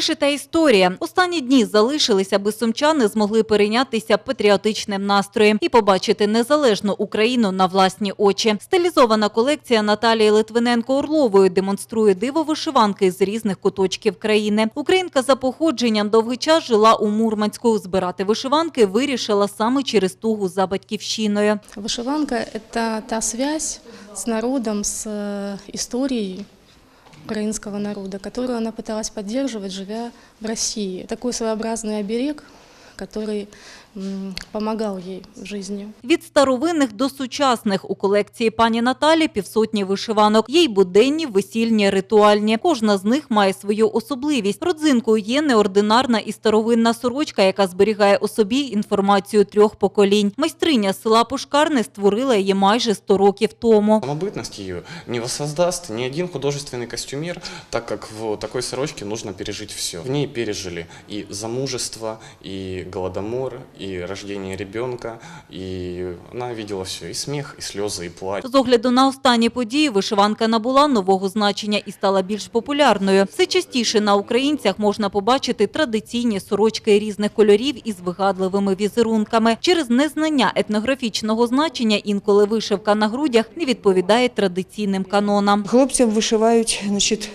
Вишита історія. Останні дні залишилися, аби сумчани змогли перейнятися патріотичним настроєм і побачити незалежну Україну на власні очі. Стилізована колекція Наталії Литвиненко Орлової демонструє диво вишиванки з різних куточків країни. Українка за походженням довгий час жила у Мурманську. Збирати вишиванки вирішила саме через тугу за батьківщиною. Вышиванка – это та связь с народом, с э, историей украинского народа, которую она пыталась поддерживать, живя в России. Такой своеобразный оберег, который м, помогал ей в жизни. Від старовинних до сучасних у колекції пані Наталі півсотні вишиванок. Є й буденні, весільні, ритуальні. Кожна з них має свою особливість. Родзинкою є неординарна і старовинна сорочка, яка зберігає у собі інформацію трьох поколінь. Майстриня з села Пушкарне створила її майже 100 років тому. Самобытность ее не воссоздаст ни один художественный костюмер, так как в такой сорочке нужно пережить все. В ней пережили и замужество, и голодомор, и рождение ребенка, и она видела все, и смех, и слезы, и плач. З огляду на останні події вишиванка набула нового значення і стала більш популярною. Все частіше на українцях можна побачити традиційні сорочки різних кольорів із вигадливими візерунками. Через незнання етнографічного значення інколи вишивка на грудях не відповідає традиційним канонам. Хлопцям вишивають значить,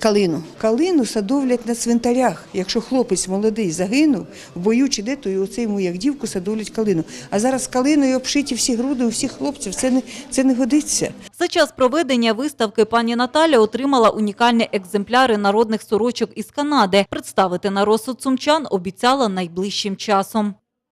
калину. Калину садовлять на цвинтарях. Якщо хлопець молодий загинув в бою чи де, то і оце йому як дівку садовлять калину. А зараз калиною обшиті всі груди у всіх хлопців. Це не, це не годиться. За час проведення виставки пані Наталя отримала унікальні екземпляри народних сорочок із Канади. Представити на розсуд сумчан обіцяла найближчим часом.